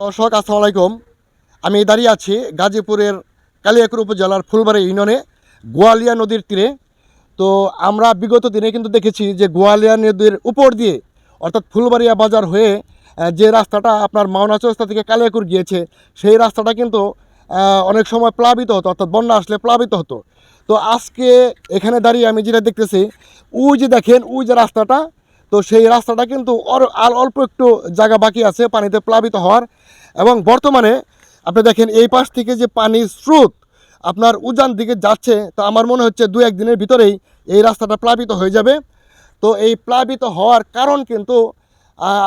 দর্শক আসসালামু আলাইকুম আমি দাঁড়িয়ে আছি গাজীপুরের কালিয়াকুর উপজেলার ফুলবাড়ি ইউনিয়নে গোয়ালিয়া নদীর তীরে। তো আমরা বিগত দিনে কিন্তু দেখেছি যে গোয়ালিয়া নদীর উপর দিয়ে, অর্থাৎ ফুলবাড়িয়া বাজার হয়ে যে রাস্তাটা আপনার মাওনা চৌরাস্তা থেকে কালিয়াকুর গিয়েছে, সেই রাস্তাটা কিন্তু অনেক সময় প্লাবিত হতো, অর্থাৎ বন্যা আসলে প্লাবিত হতো। তো আজকে এখানে দাঁড়িয়ে আমি যেটা দেখতেছি, ওই যে দেখেন, ওই যে রাস্তাটা তো সেই রাস্তাটা কিন্তু আর অল্প একটু জায়গা বাকি আছে, পানিতে প্লাবিত হওয়ার। এবং বর্তমানে আপনি দেখেন এই পাশ থেকে যে পানির স্রোত আপনার উজান দিকে যাচ্ছে, তো আমার মনে হচ্ছে দু একদিনের ভিতরেই এই রাস্তাটা প্লাবিত হয়ে যাবে। তো এই প্লাবিত হওয়ার কারণ কিন্তু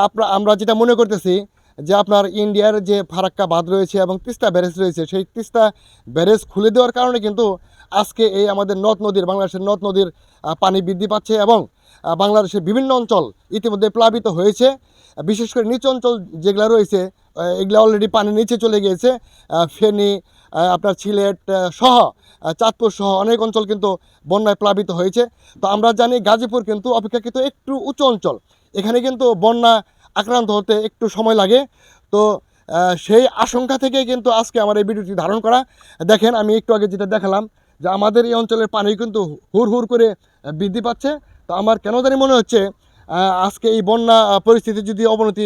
আপনার আমরা যেটা মনে করতেছি যে আপনার ইন্ডিয়ার যে ফারাক্কা বাঁধ রয়েছে এবং তিস্তা ব্যারেজ রয়েছে, সেই তিস্তা ব্যারেজ খুলে দেওয়ার কারণে কিন্তু আজকে এই আমাদের নদ নদীর, বাংলাদেশের নদ নদীর পানি বৃদ্ধি পাচ্ছে এবং বাংলাদেশের বিভিন্ন অঞ্চল ইতিমধ্যে প্লাবিত হয়েছে। বিশেষ করে নিচ অঞ্চল যেগুলো রয়েছে এগুলো অলরেডি পানি নিচে চলে গিয়েছে। ফেনী আপনার সিলেট সহ চাঁদপুর সহ অনেক অঞ্চল কিন্তু বন্যায় প্লাবিত হয়েছে। তো আমরা জানি গাজীপুর কিন্তু অপেক্ষাকৃত একটু উঁচু অঞ্চল। এখানে কিন্তু বন্যা আক্রান্ত হতে একটু সময় লাগে। তো সেই আশঙ্কা থেকে কিন্তু আজকে আমার এই ভিডিওটি ধারণ করা। দেখেন, আমি একটু আগে যেটা দেখালাম যে আমাদের এই অঞ্চলের পানি কিন্তু হুড় হুড় করে বৃদ্ধি পাচ্ছে। তো আমার কেন জানি মনে হচ্ছে আজকে এই বন্যা পরিস্থিতি যদি অবনতি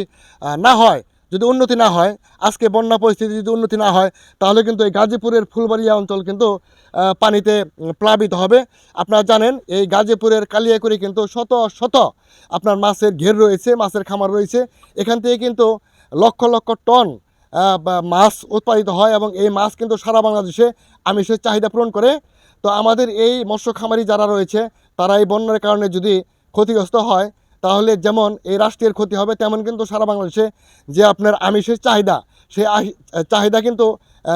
না হয়, যদি উন্নতি না হয়, আজকে বন্যা পরিস্থিতি যদি উন্নতি না হয়, তাহলে কিন্তু এই গাজীপুরের ফুলবাড়িয়া অঞ্চল কিন্তু পানিতে প্লাবিত হবে। আপনারা জানেন, এই গাজীপুরের কালিয়াকুড়ি কিন্তু শত শত আপনার মাছের ঘের রয়েছে, মাছের খামার রয়েছে। এখান থেকে কিন্তু লক্ষ লক্ষ টন মাছ উৎপাদিত হয় এবং এই মাছ কিন্তু সারা বাংলাদেশে আমিষের চাহিদা পূরণ করে। তো আমাদের এই মৎস্য খামারি যারা রয়েছে, তারা এই বন্যার কারণে যদি ক্ষতিগ্রস্ত হয়, তাহলে যেমন এই রাষ্ট্রের ক্ষতি হবে, তেমন কিন্তু সারা বাংলাদেশে যে আপনার আমিষের চাহিদা, সেই চাহিদা কিন্তু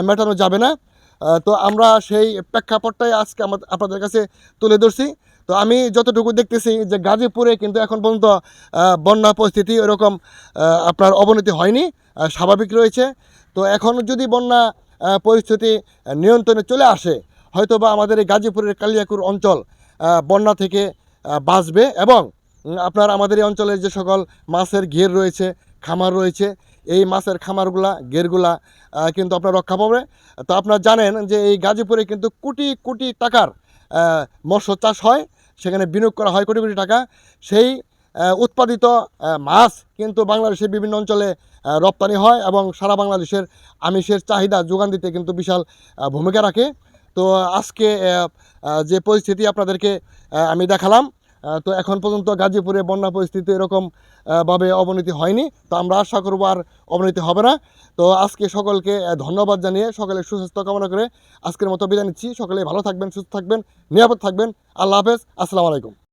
মেটানো যাবে না। তো আমরা সেই প্রেক্ষাপটটাই আজকে আমাদের আপনাদের কাছে তুলে ধরছি। তো আমি যতটুকু দেখতেছি যে গাজীপুরে কিন্তু এখন পর্যন্ত বন্যা পরিস্থিতি ওরকম আপনার অবনতি হয়নি স্বাভাবিক রয়েছে। তো এখন যদি বন্যা পরিস্থিতি নিয়ন্ত্রণে চলে আসে হয়তো বা আমাদের এই গাজীপুরের কালিয়াকুর অঞ্চল বন্যা থেকে বাঁচবে এবং আপনার আমাদের এই অঞ্চলের যে সকল মাছের ঘের রয়েছে, খামার রয়েছে, এই মাছের খামারগুলা, ঘেরগুলা কিন্তু আপনার রক্ষা পাবে। তো আপনারা জানেন যে এই গাজীপুরে কিন্তু কোটি কোটি টাকার মৎস্য চাষ হয়। সেখানে বিনিয়োগ করা হয় কোটি কোটি টাকা। সেই উৎপাদিত মাছ কিন্তু বাংলাদেশের বিভিন্ন অঞ্চলে রপ্তানি হয় এবং সারা বাংলাদেশের আমিষের চাহিদা যোগান দিতে কিন্তু বিশাল ভূমিকা রাখে। তো আজকে যে পরিস্থিতি আপনাদেরকে আমি দেখালাম তো এখন পর্যন্ত গাজীপুরে বন্যা পরিস্থিতি এরকম ভাবে অবনতি হয়নি, তো আমরা আশা করব আর অবনতি হবে না। তো আজকে সকলকে ধন্যবাদ জানিয়ে সকলে সুস্বাস্থ্য কামনা করে আজকের মতো বিদায় নিচ্ছি। সকলে ভালো থাকবেন, সুস্থ থাকবেন, নিরাপদ থাকবেন। আল্লাহ হাফেজ। আসসালামু আলাইকুম।